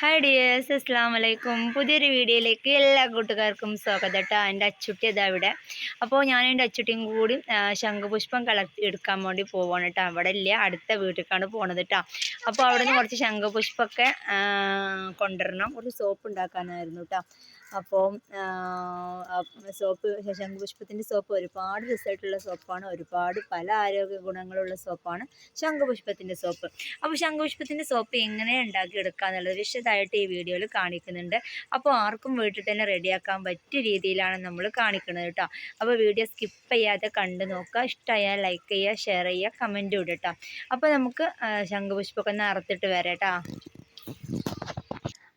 Hi dears അസ്സാം വലൈക്കും പുതിയൊരു വീഡിയോയിലേക്ക് എല്ലാ കൂട്ടുകാർക്കും സ്വാഗതം കേട്ടോ എന്റെ അച്ചുട്ടി ഇതാ ഇവിടെ. അപ്പോൾ ഞാൻ എന്റെ അച്ചുട്ടിയും കൂടി ശംഖുപുഷ്പം കളക്ട് എടുക്കാൻ വേണ്ടി പോവാണ് കേട്ടോ. അവിടെ ഇല്ല. അടുത്ത വീട്ടിലേക്കാണ് പോണത് കേട്ടോ. അപ്പോൾ അവിടെ നിന്ന് കുറച്ച് ശംഖുപുഷ്പമൊക്കെ കൊണ്ടുവരണം. കുറച്ച് സോപ്പ് ഉണ്ടാക്കാനായിരുന്നു കേട്ടോ. അപ്പോൾ സോപ്പ് ശംഖുപുഷ്പത്തിന്റെ സോപ്പ് ഒരുപാട് റിസൾട്ടുള്ള സോപ്പാണ്. ഒരുപാട് പല ആരോഗ്യ ഗുണങ്ങളുള്ള സോപ്പാണ് ശംഖുപുഷ്പത്തിന്റെ സോപ്പ്. അപ്പോൾ ശംഖുപുഷ്പത്തിന്റെ സോപ്പ് എങ്ങനെ ഉണ്ടാക്കിയെടുക്കുക എന്നുള്ളത് വിശദമായിട്ട് ഈ വീഡിയോയിൽ കാണിക്കുന്നുണ്ട്. അപ്പോൾ ആർക്കും വീട്ടിൽ തന്നെ റെഡിയാക്കാൻ പറ്റിയ രീതിയിലാണ് നമ്മൾ കാണിക്കുന്നത് കേട്ടോ. അപ്പോൾ വീഡിയോ സ്കിപ്പ് ചെയ്യാതെ കണ്ടു നോക്കുക. ഇഷ്ടമായാൽ ലൈക്ക് ചെയ്യുക ഷെയർ ചെയ്യുക കമന്റ് ഇടുക കേട്ടോ. അപ്പോൾ നമുക്ക് ശംഖുപുഷ്പമൊക്കെ ഒന്ന് അറുത്തിട്ട് വരാം കേട്ടോ.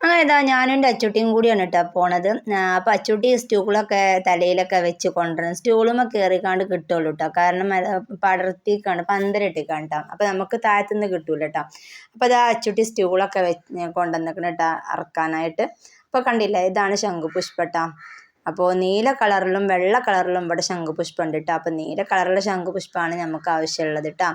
അങ്ങനെ ഇതാ ഞാനും എന്റെ അച്ചുട്ടിയും കൂടിയാണ് കേട്ടോ പോണത്. അപ്പോൾ അച്ചുട്ടി സ്റ്റൂളൊക്കെ തലയിലൊക്കെ വെച്ച് കൊണ്ടുവരണം. സ്റ്റൂളുമ്മ കയറിക്കാണ്ട് കിട്ടുള്ളൂ കേട്ടോ കാരണം പടർത്തിക്കാണ്ട് പടർത്തിക്കാണ് പന്തലിട്ടിക്കാണ് കേട്ടോ അപ്പോൾ നമുക്ക് താഴത്തുനിന്ന് കിട്ടൂല കേട്ടോ അപ്പോൾ ഇതാ അച്ചുട്ടി സ്റ്റൂളൊക്കെ വെച്ച് കൊണ്ടുവന്നിക്കണം കേട്ടോ അറക്കാനായിട്ട്. അപ്പോൾ കണ്ടില്ല ഇതാണ് ശംഖുപുഷ്പട്ടോ അപ്പോൾ നീല കളറിലും വെള്ള കളറിലും ഇവിടെ ശംഖുപുഷ്പം ഉണ്ട് കേട്ടോ അപ്പോൾ നീല കളറിലുള്ള ശംഖുപുഷ്പമാണ് നമുക്ക് ആവശ്യമുള്ളത് കേട്ടോ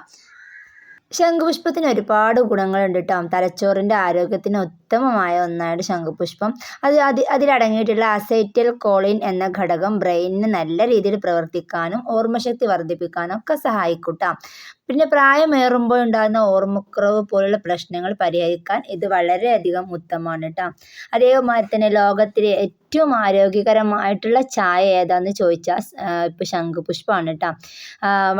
ശംഖുപുഷ്പത്തിന് ഒരുപാട് ഗുണങ്ങളുണ്ട് കേട്ടോ തലച്ചോറിന്റെ ആരോഗ്യത്തിന് ഉത്തമമായ ഒന്നാണ് ശംഖുപുഷ്പം. അത് അതി അതിലടങ്ങിയിട്ടുള്ള അസൈറ്റൽ കോളിൻ എന്ന ഘടകം ബ്രെയിനിന് നല്ല രീതിയിൽ പ്രവർത്തിക്കാനും ഓർമ്മശക്തി വർദ്ധിപ്പിക്കാനും ഒക്കെ സഹായിക്കൂട്ടാം. പിന്നെ പ്രായമേറുമ്പോൾ ഉണ്ടാകുന്ന ഓർമ്മക്കുറവ് പോലുള്ള പ്രശ്നങ്ങൾ പരിഹരിക്കാൻ ഇത് വളരെയധികം ഉത്തമമാണ് കേട്ടോ അതേമാതിരി തന്നെ ലോകത്തിലെ ഏറ്റവും ആരോഗ്യകരമായിട്ടുള്ള ചായ ഏതാന്ന് ചോദിച്ചാൽ ഇപ്പോൾ ശംഖുപുഷ്പമാണ് കേട്ടോ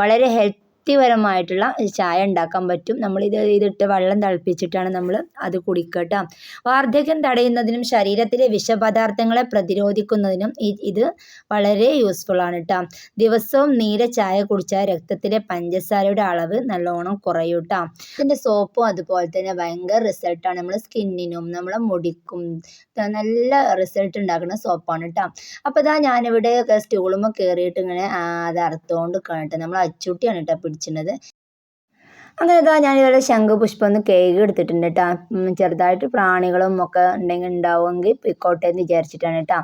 വളരെ ഹെൽത്ത് വ്യക്തിപരമായിട്ടുള്ള ചായ ഉണ്ടാക്കാൻ പറ്റും. നമ്മൾ ഇത് ഇതിട്ട് വെള്ളം തിളപ്പിച്ചിട്ടാണ് നമ്മൾ അത് കുടിക്കുക കേട്ടോ വാർദ്ധക്യം തടയുന്നതിനും ശരീരത്തിലെ വിഷപദാർത്ഥങ്ങളെ പ്രതിരോധിക്കുന്നതിനും ഇത് വളരെ യൂസ്ഫുൾ ആണ് കേട്ടോ ദിവസവും നീല ചായ കുടിച്ചാൽ രക്തത്തിലെ പഞ്ചസാരയുടെ അളവ് നല്ലോണം കുറയും കേട്ടോ ഇതിന്റെ സോപ്പും അതുപോലെ തന്നെ ഭയങ്കര റിസൾട്ടാണ് നമ്മൾ സ്കിന്നിനും നമ്മളെ മുടിക്കും നല്ല റിസൾട്ട് ഉണ്ടാക്കുന്ന സോപ്പാണ് കേട്ടോ അപ്പോൾ ഇതാ ഞാനിവിടെ സ്റ്റൂളുമ്പോൾ കയറിയിട്ട് ഇങ്ങനെ അത് അറുത്തുകൊണ്ട് കേട്ടോ നമ്മൾ അച്ചൂട്ടിയാണ് കേട്ടോ പിടിച്ചിരുന്നത് അങ്ങനെ ഇതാ ഞാനിവിടെ ശംഖുപുഷ്പം ഒന്ന് കേക്ക് എടുത്തിട്ടുണ്ട് കേട്ടോ ചെറുതായിട്ട് പ്രാണികളും ഒക്കെ ഉണ്ടെങ്കിൽ ഉണ്ടാവുമെങ്കിൽ പൊയ്ക്കോട്ടെ എന്ന് വിചാരിച്ചിട്ടാണ് കേട്ടോ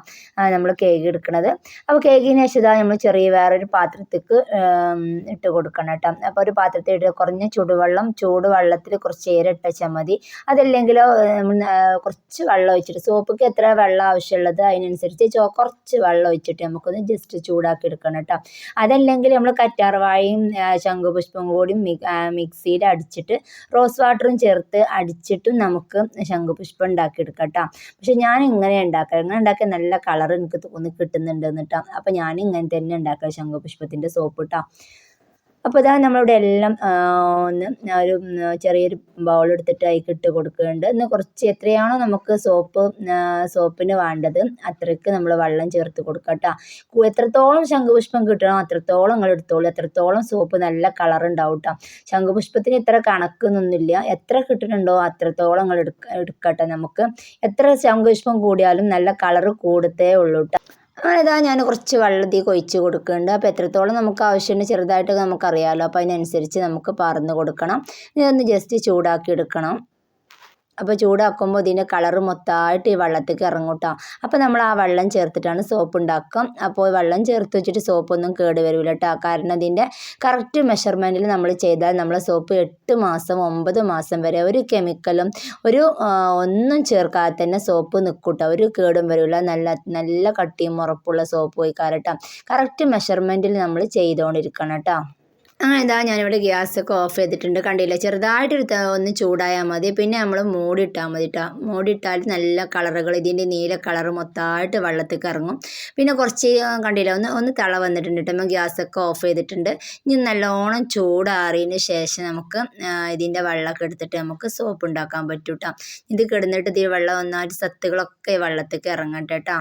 നമ്മൾ കേക്ക് എടുക്കുന്നത് അപ്പോൾ കേക്കിന് ശേഷം ഇതാ നമ്മൾ ചെറിയ വേറൊരു പാത്രത്തേക്ക് ഇട്ട് കൊടുക്കണം കേട്ടോ അപ്പോൾ ഒരു പാത്രത്തിൽ ഇട്ട് കുറഞ്ഞ ചൂടുവെള്ളം ചൂട് വെള്ളത്തിൽ കുറച്ച് ഏര വെച്ചാൽ മതി. അതല്ലെങ്കിലോ കുറച്ച് വെള്ളം ഒഴിച്ചിട്ട് സോപ്പിക്ക് എത്ര വെള്ളം ആവശ്യമുള്ളത് അതിനനുസരിച്ച് ചോ കുറച്ച് വെള്ളം ഒഴിച്ചിട്ട് നമുക്കൊന്ന് ജസ്റ്റ് ചൂടാക്കി എടുക്കണം കേട്ടോ അതല്ലെങ്കിൽ നമ്മൾ കറ്റാർവാഴയും ശംഖുപുഷ്പം കൂടി മിക്സിയിൽ അടിച്ചിട്ട് റോസ് വാട്ടറും ചേർത്ത് അടിച്ചിട്ടും നമുക്ക് ശംഖുപുഷ്പം ഉണ്ടാക്കിയെടുക്കാം കേട്ടോ പക്ഷെ ഞാൻ ഇങ്ങനെ ഉണ്ടാക്കുക ഇങ്ങനെ ഉണ്ടാക്കിയ നല്ല കളർ എനിക്ക് തോന്നി കിട്ടുന്നുണ്ട് എന്നിട്ടാ അപ്പം ഞാൻ ഇങ്ങനെ തന്നെ ഉണ്ടാക്കുക ശംഖുപുഷ്പത്തിന്റെ സോപ്പ് കേട്ടോ അപ്പോൾ ഇതാ നമ്മളിവിടെ എല്ലാം ഒന്ന് ഒരു ചെറിയൊരു ബൗൾ എടുത്തിട്ട് അതിലേക്ക് ഇട്ട് കൊടുക്കുന്നുണ്ട്. ഇന്ന് കുറച്ച് എത്രയാണോ നമുക്ക് സോപ്പ് സോപ്പിന് വേണ്ടത് അത്രയ്ക്ക് നമ്മൾ വെള്ളം ചേർത്ത് കൊടുക്കുക കേട്ടോ. എത്രത്തോളം ശംഖുപുഷ്പം കിട്ടണോ അത്രത്തോളം നിങ്ങൾ എടുത്തോളൂ. എത്രത്തോളം സോപ്പ് നല്ല കളർ ഉണ്ടാവും കേട്ടോ. ശംഖുപുഷ്പത്തിന് ഇത്ര കണക്കൊന്നുമില്ല. എത്ര കിട്ടുന്നുണ്ടോ അത്രത്തോളം നിങ്ങൾ എടുക്ക എടുക്കട്ടെ നമുക്ക്. എത്ര ശംഖുപുഷ്പം കൂടിയാലും നല്ല കളർ കൂടത്തേ ഉള്ളൂ കേട്ടോ. ഇതാ ഞാൻ കുറച്ച് വെള്ളത്തിൽ കൊഴിച്ച് കൊടുക്കുന്നുണ്ട്. അപ്പോൾ എത്രത്തോളം നമുക്ക് ആവശ്യമുണ്ട് ചെറുതായിട്ട് നമുക്കറിയാമല്ലോ അപ്പോൾ അതിനനുസരിച്ച് നമുക്ക് പറന്ന് കൊടുക്കണം. ഇതൊന്ന് ജസ്റ്റ് ചൂടാക്കി എടുക്കണം. അപ്പോൾ ചൂടാക്കുമ്പോൾ ഇതിന്റെ കളറ് മൊത്തമായിട്ട് ഈ വെള്ളത്തേക്ക് ഇറങ്ങും കേട്ടോ അപ്പോൾ നമ്മൾ ആ വെള്ളം ചേർത്തിട്ടാണ് സോപ്പ് ഉണ്ടാക്കുക. അപ്പോൾ വെള്ളം ചേർത്ത് വെച്ചിട്ട് സോപ്പൊന്നും കേട് വരില്ല കേട്ടോ കാരണം ഇതിന്റെ കറക്റ്റ് മെഷർമെന്റിൽ നമ്മൾ ചെയ്താൽ നമ്മളെ സോപ്പ് എട്ട് മാസം ഒമ്പത് മാസം വരെ ഒരു കെമിക്കലും ഒരു ഒന്നും ചേർക്കാതെ തന്നെ സോപ്പ് നിൽക്കും കേട്ടോ ഒരു കേടും വരില്ല നല്ല നല്ല കട്ടിയും ഉറപ്പുള്ള സോപ്പ് പോയി കാരട്ടോ കറക്റ്റ് മെഷർമെന്റിൽ നമ്മൾ ചെയ്തുകൊണ്ടിരിക്കണം കേട്ടോ അങ്ങനെ എന്താ ഞാനിവിടെ ഗ്യാസൊക്കെ ഓഫ് ചെയ്തിട്ടുണ്ട്. കണ്ടില്ല? ചെറുതായിട്ട് ഒന്ന് ചൂടായാൽ മതി. പിന്നെ നമ്മൾ മൂടിയിട്ടാൽ മതി കേട്ടോ മൂടിയിട്ടാൽ നല്ല കളറുകൾ ഇതിന്റെ നീല കളർ മൊത്തമായിട്ട് വെള്ളത്തേക്ക് ഇറങ്ങും. പിന്നെ കുറച്ച് കണ്ടില്ല? ഒന്ന് ഒന്ന് തള വന്നിട്ടുണ്ട് കേട്ടോ നമ്മൾ ഗ്യാസൊക്കെ ഓഫ് ചെയ്തിട്ടുണ്ട്. ഇനി നല്ലോണം ചൂടാറിയതിന് ശേഷം നമുക്ക് ഇതിന്റെ വെള്ളമൊക്കെ എടുത്തിട്ട് നമുക്ക് സോപ്പ് ഉണ്ടാക്കാൻ പറ്റും കേട്ടോ ഇത് കിടന്നിട്ട് ഇത് വെള്ളം ഒന്നായിട്ട് സത്തുകളൊക്കെ വെള്ളത്തേക്ക് ഇറങ്ങട്ടെ കേട്ടോ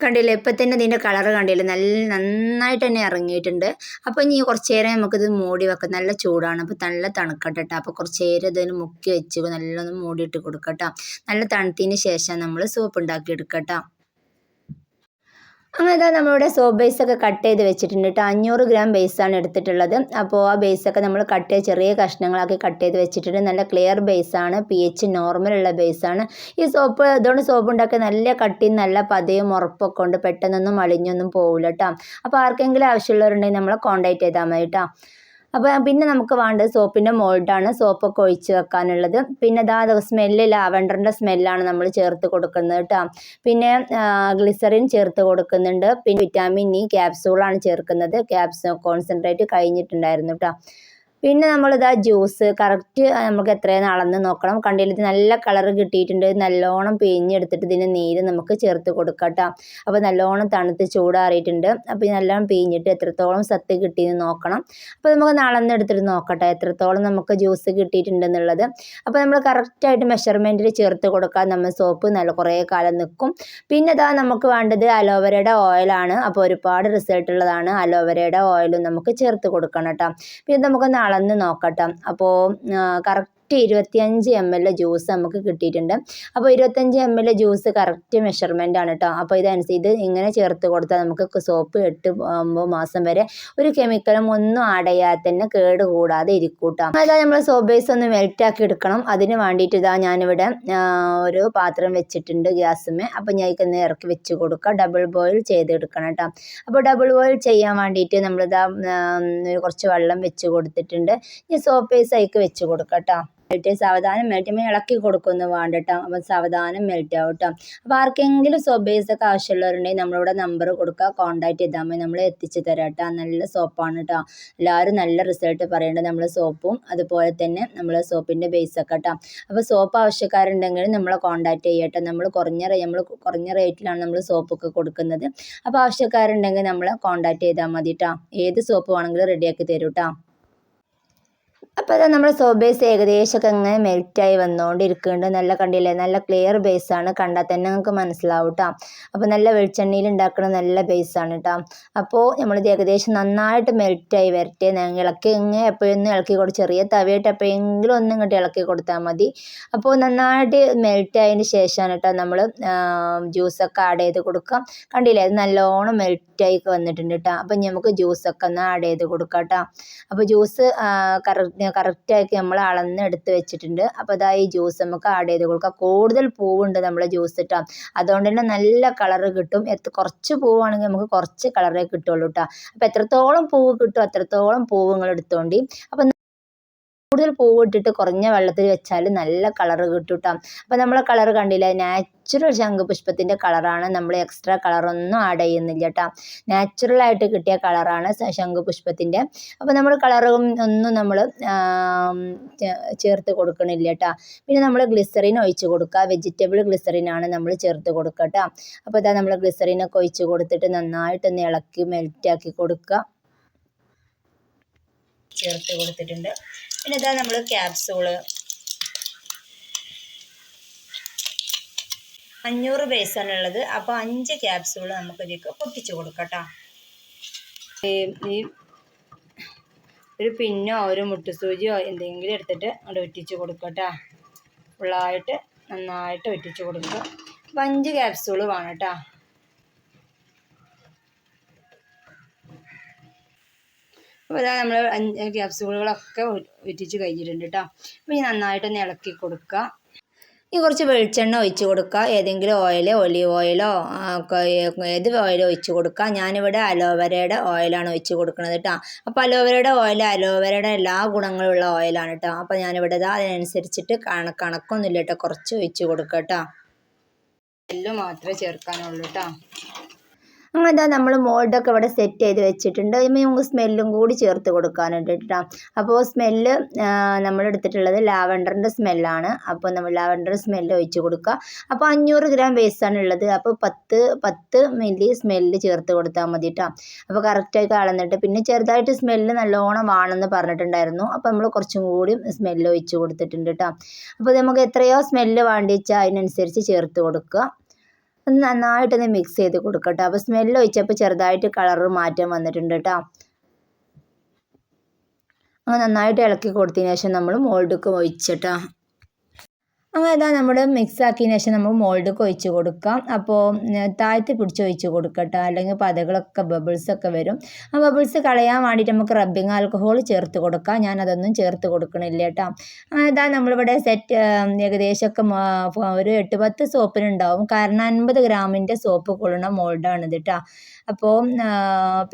കണ്ടില്ലേ? ഇപ്പം തന്നെ ഇതിന്റെ കളർ കണ്ടില്ലേ? നല്ല നന്നായിട്ട് തന്നെ ഇറങ്ങിയിട്ടുണ്ട്. അപ്പോൾ ഇനി കുറച്ച് നേരം നമുക്കിത് മൂടി വെക്കാം. നല്ല ചൂടാണ്. അപ്പോൾ നല്ല തണുക്കട്ടെ കേട്ടോ അപ്പോൾ കുറച്ച് നേരം ഇതിന് മുക്കി വെച്ച് നല്ലൊന്ന് മൂടിയിട്ട് കൊടുക്കട്ടോ. നല്ല തണുത്തതിന് ശേഷം നമ്മൾ സൂപ്പ് ഉണ്ടാക്കി എടുക്കട്ടോ അങ്ങനെ നമ്മളുടെ സോപ്പ് ഒക്കെ കട്ട് ചെയ്ത് വെച്ചിട്ടുണ്ട് കേട്ടോ അഞ്ഞൂറ് ഗ്രാം ബേസാണ് എടുത്തിട്ടുള്ളത്. അപ്പോൾ ആ ബേസൊക്കെ നമ്മൾ കട്ട് ചെയ്ത് ചെറിയ കഷ്ണങ്ങളാക്കി കട്ട് ചെയ്ത് വെച്ചിട്ടുണ്ട്. നല്ല ക്ലിയർ ബേസാണ് പി എച്ച് നോർമലുള്ള ബേസാണ് ഈ സോപ്പ് ഇതുകൊണ്ട് സോപ്പ് ഉണ്ടാക്കി നല്ല കട്ടിയും നല്ല പതയും ഉറപ്പൊക്കെ ഉണ്ട്. പെട്ടെന്നൊന്നും അളിഞ്ഞൊന്നും പോകില്ല കേട്ടോ അപ്പോൾ ആർക്കെങ്കിലും ആവശ്യമുള്ളവരുണ്ടെങ്കിൽ നമ്മളെ കോൺടാക്റ്റ് ചെയ്താൽ മതി കേട്ടോ അപ്പോൾ പിന്നെ നമുക്ക് വേണ്ടത് സോപ്പിന്റെ മോൾഡാണ്. സോപ്പൊക്കെ ഒഴിച്ച് വെക്കാനുള്ളത്. പിന്നെ ഇതാ സ്മെല്ല് ലാവൻഡറിന്റെ സ്മെല്ലാണ് നമ്മൾ ചേർത്ത് കൊടുക്കുന്നത് കേട്ടോ പിന്നെ ഗ്ലിസറിൻ ചേർത്ത് കൊടുക്കുന്നുണ്ട്. പിന്നെ വിറ്റാമിൻ ഇ ക്യാപ്സൂളാണ് ചേർക്കുന്നത്. ക്യാപ്സ് കോൺസെൻട്രേറ്റ് കഴിഞ്ഞിട്ടുണ്ടായിരുന്നു കേട്ടോ പിന്നെ നമ്മളിതാ ജ്യൂസ് കറക്റ്റ് നമുക്ക് എത്രയാണ് അളന്ന് നോക്കണം. കണ്ടില്ല ഇത് നല്ല കളർ കിട്ടിയിട്ടുണ്ട്. നല്ലോണം പിഴിഞ്ഞെടുത്തിട്ട് ഇതിന് നീര് നമുക്ക് ചേർത്ത് കൊടുക്കാം അപ്പോൾ നല്ലോണം തണുത്ത് ചൂടാറിയിട്ടുണ്ട്. അപ്പോൾ നല്ലോണം പിഴിഞ്ഞിട്ട് എത്രത്തോളം സത്ത് കിട്ടിയെന്ന് നോക്കണം. അപ്പോൾ നമുക്ക് നളന്നെടുത്തിട്ട് നോക്കട്ടെ എത്രത്തോളം നമുക്ക് ജ്യൂസ് കിട്ടിയിട്ടുണ്ടെന്നുള്ളത്. അപ്പോൾ നമ്മൾ കറക്റ്റായിട്ട് മെഷർമെന്റിൽ ചേർത്ത് കൊടുക്കാൻ നമ്മൾ സോപ്പ് നല്ല കുറേ കാലം നിൽക്കും പിന്നെ ഇതാ നമുക്ക് വേണ്ടത് അലോവരയുടെ ഓയിലാണ് അപ്പോൾ ഒരുപാട് റിസൾട്ട് ഉള്ളതാണ്. അലോവേരയുടെ ഓയിലും നമുക്ക് ചേർത്ത് കൊടുക്കണം കേട്ടോ പിന്നെ നമുക്കൊന്ന് അളന്ന് നോക്കട്ടെ. അപ്പോൾ കറക്റ്റ് ഇരുപത്തിയഞ്ച് എം എൽ ജ്യൂസ് നമുക്ക് കിട്ടിയിട്ടുണ്ട്. അപ്പോൾ ഇരുപത്തഞ്ച് M L juice correct measurement ആണ് കേട്ടോ അപ്പോൾ ഇതനുസരിച്ച് ഇത് ഇങ്ങനെ ചേർത്ത് കൊടുത്താൽ നമുക്ക് സോപ്പ് എട്ട് ഒമ്പത് മാസം വരെ ഒരു കെമിക്കലും ഒന്നും ആഡ് ചെയ്യാതെ തന്നെ കേട് കൂടാതെ ഇരിക്കും കേട്ടോ അതായത് നമ്മൾ സോപ്പ് ബേസ് ഒന്ന് മെൽറ്റാക്കി എടുക്കണം. അതിന് വേണ്ടിയിട്ട് ഇതാ ഞാനിവിടെ ഒരു പാത്രം വെച്ചിട്ടുണ്ട് ഗ്യാസുമേ. അപ്പോൾ ഞാൻ ഇന്ന് ഇറക്കി വെച്ച് കൊടുക്കുക ഡബിൾ ബോയിൽ ചെയ്തെടുക്കണം കേട്ടോ അപ്പോൾ ഡബിൾ ബോയിൽ ചെയ്യാൻ വേണ്ടിയിട്ട് നമ്മളിതാ കുറച്ച് വെള്ളം വെച്ച് കൊടുത്തിട്ടുണ്ട്. ഈ സോപ്പ് ബേസ് അതിക്ക് വെച്ച് കൊടുക്കാം കേട്ടോ മെൽറ്റ് സാവധാനം മെൽറ്റ് ചെയ്യുമ്പോൾ ഇളക്കി കൊടുക്കുന്നു വേണ്ട കേട്ടോ അപ്പം സാവധാനം മെൽറ്റ് ആവും കേട്ടോ അപ്പോൾ ആർക്കെങ്കിലും സോപ്പേസൊക്കെ ആവശ്യമുള്ളവരുണ്ടെങ്കിൽ നമ്മളിവിടെ നമ്പർ കൊടുക്കുക കോൺടാക്ട് ചെയ്താൽ മതി. നമ്മൾ എത്തിച്ച് തരാം കേട്ടോ നല്ല സോപ്പാണ് കേട്ടോ എല്ലാവരും നല്ല റിസൾട്ട് പറയുന്നുണ്ട് നമ്മൾ സോപ്പും അതുപോലെ തന്നെ നമ്മൾ സോപ്പിന്റെ ബേസൊക്കെ കേട്ടോ അപ്പോൾ സോപ്പ് ആവശ്യക്കാരുണ്ടെങ്കിൽ നമ്മളെ കോൺടാക്ട് ചെയ്യട്ടെ നമ്മൾ കുറഞ്ഞ നമ്മൾ കുറഞ്ഞ റേറ്റിലാണ് നമ്മൾ സോപ്പൊക്കെ കൊടുക്കുന്നത്. അപ്പോൾ ആവശ്യക്കാരുണ്ടെങ്കിൽ നമ്മളെ കോൺടാക്ട് ചെയ്താൽ മതി കേട്ടോ ഏത് സോപ്പ് വേണമെങ്കിലും റെഡിയാക്കി തരും കേട്ടോ അപ്പോൾ അത് നമ്മുടെ സോപ്പ് ബേസ് ഏകദേശമൊക്കെ ഇങ്ങനെ മെൽറ്റായി വന്നുകൊണ്ടിരിക്കുന്നുണ്ട് നല്ല കണ്ടില്ലേ? നല്ല ക്ലിയർ ബേസാണ് കണ്ടാൽ തന്നെ നിങ്ങൾക്ക് മനസ്സിലാവും കേട്ടോ അപ്പോൾ നല്ല വെളിച്ചെണ്ണയിൽ ഉണ്ടാക്കുന്ന നല്ല ബേസാണ് കേട്ടോ അപ്പോൾ നമ്മളിത് ഏകദേശം നന്നായിട്ട് മെൽറ്റായി വരട്ടെ ഇളക്കി ഇങ്ങനെ എപ്പോഴൊന്നും ഇളക്കി കൊടുത്ത് ചെറിയ തവയായിട്ട് എപ്പോഴെങ്കിലും ഒന്നും ഇങ്ങോട്ട് ഇളക്കി കൊടുത്താൽ മതി. അപ്പോൾ നന്നായിട്ട് മെൽറ്റായതിന് ശേഷമാണ് കേട്ടോ നമ്മൾ ജ്യൂസൊക്കെ ആഡ് ചെയ്ത് കൊടുക്കാം കണ്ടില്ലേ? അത് നല്ലോണം മെൽറ്റായി വന്നിട്ടുണ്ട് കേട്ടോ അപ്പം നമുക്ക് ജ്യൂസൊക്കെ ഒന്ന് ആഡ് ചെയ്ത് കൊടുക്കാം കേട്ടോ അപ്പോൾ ജ്യൂസ് കറക്റ്റ് കറക്റ്റാക്കി നമ്മൾ അളന്ന് എടുത്ത് വെച്ചിട്ടുണ്ട്. അപ്പോൾ അതാ ഈ ജ്യൂസ് നമുക്ക് ആഡ് ചെയ്ത് കൊടുക്കാം. കൂടുതൽ പൂവുണ്ട് നമ്മളെ ജ്യൂസ് ഇട്ടാൽ അതുകൊണ്ട് തന്നെ നല്ല കളറ് കിട്ടും. എത്ര കുറച്ച് പൂവാണെങ്കിൽ നമുക്ക് കുറച്ച് കളറേ കിട്ടുള്ളൂ കേട്ടോ അപ്പോൾ എത്രത്തോളം പൂവ് കിട്ടും അത്രത്തോളം പൂവ് നിങ്ങൾ എടുത്തോണ്ടി. അപ്പം കൂടുതൽ പൂവിട്ടിട്ട് കുറഞ്ഞ വെള്ളത്തിൽ വെച്ചാൽ നല്ല കളർ കിട്ടും കേട്ടോ അപ്പോൾ നമ്മളെ കളർ കണ്ടില്ല? നാച്ചുറൽ ശംഖുപുഷ്പത്തിന്റെ കളറാണ് നമ്മൾ എക്സ്ട്രാ കളറൊന്നും ആഡ് ചെയ്യുന്നില്ല കേട്ടോ നാച്ചുറലായിട്ട് കിട്ടിയ കളറാണ് ശംഖുപുഷ്പത്തിന്റെ അപ്പോൾ നമ്മൾ കളറും ഒന്നും നമ്മൾ ചേർത്ത് കൊടുക്കണില്ല കേട്ടോ പിന്നെ നമ്മൾ ഗ്ലിസറിൻ ഒഴിച്ച് കൊടുക്കുക. വെജിറ്റബിൾ ഗ്ലിസറിനാണ് നമ്മൾ ചേർത്ത് കൊടുക്കുക കേട്ടോ അപ്പോൾ ഇതാ നമ്മൾ ഗ്ലിസറിനൊക്കെ ഒഴിച്ച് കൊടുത്തിട്ട് നന്നായിട്ടൊന്ന് ഇളക്കി മെൽറ്റാക്കി കൊടുക്കുക. ചേർത്ത് കൊടുത്തിട്ടുണ്ട്. പിന്നെ ഇതാ നമ്മൾ ക്യാപ്സൂൾ അഞ്ഞൂറ് ബേസാണുള്ളത് അപ്പോൾ അഞ്ച് നമുക്ക് ഇതൊക്കെ പൊട്ടിച്ചു കൊടുക്കട്ടോ. ഈ ഒരു പിന്നോ ഒരു മുട്ടുസൂചിയോ എന്തെങ്കിലും എടുത്തിട്ട് അവിടെ ഒറ്റിച്ച് കൊടുക്കട്ടോ. ഫുള്ളായിട്ട് നന്നായിട്ട് ഒറ്റിച്ച് കൊടുക്കുക. അപ്പം അഞ്ച് ക്യാപ്സൂൾ വേണം കേട്ടോ. അപ്പോൾ ഇതാ നമ്മൾ ക്യാപ്സ്യൂളുകളൊക്കെ ഒറ്റിച്ച് കഴിഞ്ഞിട്ടുണ്ട് കേട്ടോ അപ്പോൾ ഇനി നന്നായിട്ടൊന്ന് ഇളക്കി കൊടുക്കുക ഇനി കുറച്ച് വെളിച്ചെണ്ണ ഒഴിച്ച് കൊടുക്കുക ഏതെങ്കിലും ഓയിൽ ഒലിവ് ഓയിലോ ഏത് ഓയിലോ ഒഴിച്ച് കൊടുക്കുക ഞാനിവിടെ അലോവേരയുടെ ഓയിലാണ് ഒഴിച്ച് കൊടുക്കുന്നത് കേട്ടോ അപ്പോൾ അലോവേരയുടെ ഓയിൽ അലോവേരയുടെ എല്ലാ ഗുണങ്ങളുള്ള ഓയിലാണ് കേട്ടോ അപ്പോൾ ഞാനിവിടെ ഇതാ അതിനനുസരിച്ചിട്ട് കണ കണക്കൊന്നുമില്ല കേട്ടോ കുറച്ച് ഒഴിച്ച് കൊടുക്കുക കേട്ടോ എല്ലാം മാത്രമേ ചേർക്കാനുള്ളൂ കേട്ടോ അങ്ങനെ നമ്മൾ മോൾഡൊക്കെ ഇവിടെ സെറ്റ് ചെയ്ത് വെച്ചിട്ടുണ്ട്. ഇനി നമുക്ക് സ്മെല്ലും കൂടി ചേർത്ത് കൊടുക്കാനുണ്ട് കേട്ടോ. അപ്പോൾ സ്മെല്ല് നമ്മൾ എടുത്തിട്ടുള്ളത് ലാവൻഡറിന്റെ സ്മെല്ലാണ്. അപ്പോൾ നമ്മൾ ലാവൻഡർ സ്മെല്ല് ഒഴിച്ച് കൊടുക്കുക. അപ്പോൾ അഞ്ഞൂറ് ഗ്രാം വേസ്റ്റാണ് ഉള്ളത്. അപ്പോൾ പത്ത് പത്ത് മില്ലി സ്മെല്ല് ചേർത്ത് കൊടുത്താൽ മതി കേട്ടോ. അപ്പോൾ കറക്റ്റായി കളന്നിട്ട് പിന്നെ ചെറുതായിട്ട് സ്മെല്ല് നല്ലോണം വേണമെന്ന് പറഞ്ഞിട്ടുണ്ടായിരുന്നു. അപ്പോൾ നമ്മൾ കുറച്ചും കൂടി സ്മെല്ല് ഒഴിച്ച് കൊടുത്തിട്ടുണ്ട് കേട്ടോ. അപ്പോൾ നമുക്ക് എത്രയോ സ്മെല്ല് വേണ്ടിച്ചാൽ അതിനനുസരിച്ച് ചേർത്ത് കൊടുക്കുക. ഒന്ന് നന്നായിട്ടൊന്ന് മിക്സ് ചെയ്ത് കൊടുക്കട്ടോ. അപ്പോൾ സ്മെല്ല് ഒഴിച്ചപ്പോൾ ചെറുതായിട്ട് കളറ് മാറ്റം വന്നിട്ടുണ്ട് കേട്ടോ അങ്ങനെ നന്നായിട്ട് ഇളക്കി കൊടുത്തതിന് ശേഷം നമ്മൾ മോൾഡൊക്കെ ഒഴിച്ചിട്ടോ അങ്ങനെ ഇതാ നമ്മൾ മിക്സ് ആക്കിയതിന് ശേഷം നമ്മൾ മോൾഡൊക്കെ ഒഴിച്ച് കൊടുക്കാം. അപ്പോൾ താഴ്ത്തി പിടിച്ച് ഒഴിച്ച് കൊടുക്കട്ടോ. അല്ലെങ്കിൽ പതകളൊക്കെ ബബിൾസ് ഒക്കെ വരും. ആ ബബിൾസ് കളയാൻ വേണ്ടിയിട്ട് നമുക്ക് റബ്ബിങ് ആൽക്കഹോൾ ചേർത്ത് കൊടുക്കാം. ഞാൻ അതൊന്നും ചേർത്ത് കൊടുക്കണില്ല കേട്ടോ. അങ്ങനെ ഇതാ നമ്മളിവിടെ സെറ്റ് ഏകദേശമൊക്കെ ഒരു എട്ട് പത്ത് സോപ്പിനുണ്ടാവും. കാരണം അൻപത് ഗ്രാമിന്റെ സോപ്പ് കൊള്ളുന്ന മോൾഡാണിത് കേട്ടോ. അപ്പോൾ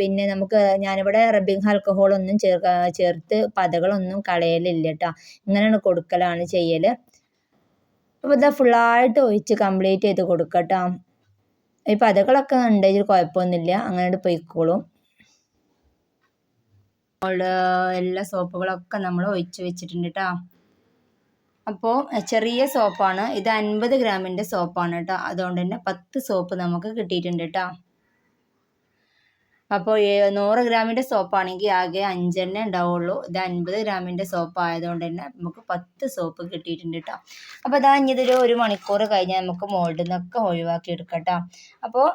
പിന്നെ നമുക്ക് ഞാനിവിടെ റബ്ബിങ് ആൽക്കഹോളൊന്നും ചേർ ചേർത്ത് പതകളൊന്നും കളയലില്ല കേട്ടോ. ഇങ്ങനെയാണ് കൊടുക്കലാണ് ചെയ്യൽ അപ്പോൾ ഇതാ ഫുള്ളായിട്ട് ഒഴിച്ച് കംപ്ലീറ്റ് ചെയ്ത് കൊടുക്കട്ടോ. ഈ പതകളൊക്കെ ഉണ്ടെങ്കിൽ കുഴപ്പമൊന്നുമില്ല. അങ്ങനെ പൊയ്ക്കോളും. എല്ലാ സോപ്പുകളൊക്കെ നമ്മൾ ഒഴിച്ച് വെച്ചിട്ടുണ്ട് കേട്ടോ അപ്പോൾ ചെറിയ സോപ്പാണ്. ഇത് അൻപത് ഗ്രാമിന്റെ സോപ്പാണ് കേട്ടോ അതുകൊണ്ട് തന്നെ പത്ത് സോപ്പ് നമുക്ക് കിട്ടിയിട്ടുണ്ട് കേട്ടോ അപ്പോൾ നൂറ് ഗ്രാമിന്റെ സോപ്പാണെങ്കിൽ ആകെ അഞ്ചെണ്ണേ ഉണ്ടാവുള്ളൂ. ഇത് അൻപത് ഗ്രാമിന്റെ സോപ്പ് ആയതുകൊണ്ട് തന്നെ നമുക്ക് പത്ത് സോപ്പ് കിട്ടിയിട്ടുണ്ട് കേട്ടോ അപ്പോൾ അതാ ഇതൊരു ഒരു മണിക്കൂർ കഴിഞ്ഞാൽ നമുക്ക് മോൾഡിൽ നിന്നൊക്കെ ഒഴിവാക്കി എടുക്കാം അപ്പോൾ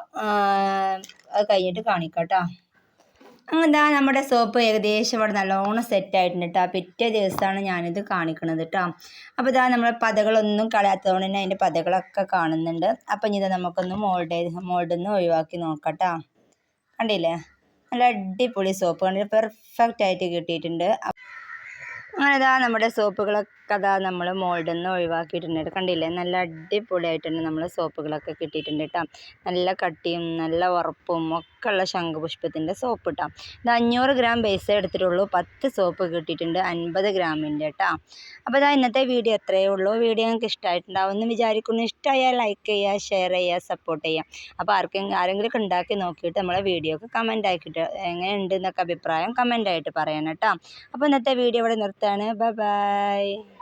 അത് കഴിഞ്ഞിട്ട് കാണിക്കാം കേട്ടോ അങ്ങനെ നമ്മുടെ സോപ്പ് ഏകദേശം ഇവിടെ നല്ലോണം സെറ്റ് ആയിട്ടുണ്ട് കേട്ടോ പിറ്റേ ദിവസമാണ് ഞാനിത് കാണിക്കുന്നത് കേട്ടോ അപ്പോൾ ഇതാ നമ്മൾ പതകളൊന്നും കളയാത്തതുകൊണ്ട് തന്നെ അതിന്റെ പതകളൊക്കെ കാണുന്നുണ്ട്. അപ്പം ഇനി ഇത് നമുക്കൊന്ന് മോൾഡ് മോൾഡിൽ നിന്ന് ഒഴിവാക്കി നോക്കാം കണ്ടില്ലേ? നല്ല അടിപൊളി സോപ്പ് കണ്ടില്ല? പെർഫെക്റ്റ് ആയിട്ട് കിട്ടിയിട്ടുണ്ട്. അങ്ങനെ ഇതാ നമ്മുടെ സോപ്പുകളൊക്കെ അതാ നമ്മൾ മോൾഡിൽ നിന്ന് ഒഴിവാക്കിയിട്ടുണ്ട്. കണ്ടില്ലേ? നല്ല അടിപൊളിയായിട്ടുണ്ട് നമ്മൾ സോപ്പുകളൊക്കെ കിട്ടിയിട്ടുണ്ട് കേട്ടോ നല്ല കട്ടിയും നല്ല ഉറപ്പും ഒക്കെ ഉള്ള ശംഖുപുഷ്പത്തിന്റെ സോപ്പ് ഇട്ടാം. ഇത് അഞ്ഞൂറ് ഗ്രാം ബേസ് എടുത്തിട്ടുള്ളൂ. പത്ത് സോപ്പ് കിട്ടിയിട്ടുണ്ട്. അൻപത് ഗ്രാമിന്റെ കേട്ടോ അപ്പോൾ ഇതാ ഇന്നത്തെ വീഡിയോ എത്രയേ ഉള്ളൂ. വീഡിയോ നിങ്ങൾക്ക് ഇഷ്ടമായിട്ടുണ്ടാവും എന്ന് വിചാരിക്കുന്നു. ഇഷ്ടമായാൽ ലൈക്ക് ചെയ്യുക ഷെയർ ചെയ്യുക സപ്പോർട്ട് ചെയ്യുക. അപ്പോൾ ആർക്കും ആരെങ്കിലും ഒക്കെ ഉണ്ടാക്കി നോക്കിയിട്ട് നമ്മളെ വീഡിയോക്ക് കമന്റ് ആക്കിയിട്ട് എങ്ങനെ ഉണ്ട് എന്നൊക്കെ അഭിപ്രായം കമന്റ് ആയിട്ട് പറയണം കേട്ടോ അപ്പോൾ ഇന്നത്തെ വീഡിയോ ഇവിടെ നിർത്താണ് ബൈ